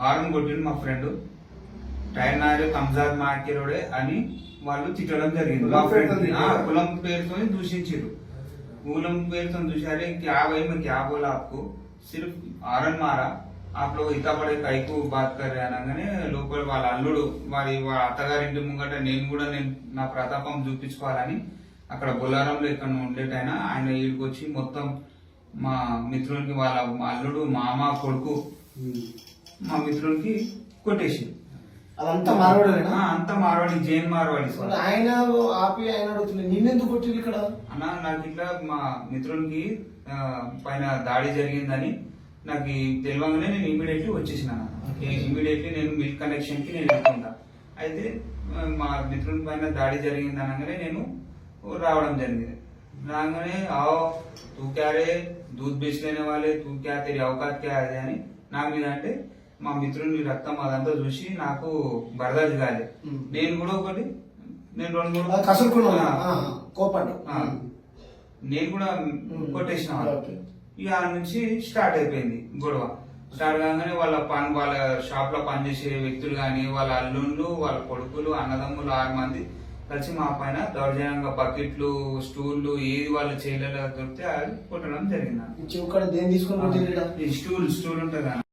Horn కొట్టిండు మా friend tyre నారే కంజాద్ మాకిరోడే అని వాళ్ళు తిట్టడం జరిగింది మా కులం ఫ్రెండ్ పేరుతో తిట్టారా? కులం పేరుతో దూషించారు कुलम पेड़ तुम दुशारे क्या भाई मैं क्या बोला आपको सिर्फ ఆరన్ మారా आप लोग इतना बड़े కైకు బాత్ कर रहे అనగానే లోపల వాళ్ళ అల్లుడు వారి వాళ్ళ అత్తగారింటి ముంగట నేను కూడా నేను నా ప్రతాపం చూపించుకోవాలని అక్కడ బొల్లారంలో ఇక్కడ ఉండేటైనా ఆయన ఈడికి వచ్చి మొత్తం మా మిత్రునికి వాళ్ళ మా అల్లుడు మామ కొడుకు మా మిత్రులకి కొట్టేసి అదంతా మార్వాడేనా? అంతా మార్వాడి జైన్ మార్వాడి ఆయన ఆపి ఆయన అడుగుతున్నాడు నిన్నెందుకు కొట్టింది ఇక్కడ? అన్న నాకు ఇట్లా మా మిత్రులకి పైన దాడి జరిగిందని నాకు తెలియగానే నేను ఇమీడియట్లీ వచ్చేసిన. ఇమీడియట్లీ నేను మిల్క్ కనెక్షన్కి నేను వెళ్తుంటా అయితే మా మిత్రుల పైన దాడి జరిగింది అనగానే నేను రావడం జరిగింది. రాగానే ఆ తూ క్యారే దూద్ లేని వాళ్ళే తూ క్యా తెరి క్యా అదే అని నా మీద అంటే మా మిత్రుని రక్తం అదంతా చూసి నాకు బరదాజు కాలే Hmm. నేను కూడా ఒకటి నేను రెండు మూడు కోపడ్డు. ఆ. నేను కూడా కొట్టేసిన. ఇక ఆ నుంచి స్టార్ట్ అయిపోయింది గొడవ. స్టార్ట్ కాగానే వాళ్ళ పని వాళ్ళ షాప్లో పనిచేసే వ్యక్తులు కానీ వాళ్ళ అల్లుళ్ళు వాళ్ళ కొడుకులు అన్నదమ్ములు ఆరు మంది కలిసి మా పైన దౌర్జన్యంగా బకెట్లు స్టూళ్ళు ఏది వాళ్ళు చేయలేక దొరికితే అది కొట్టడం జరిగింది. స్టూల్ స్టూల్ ఉంటుంది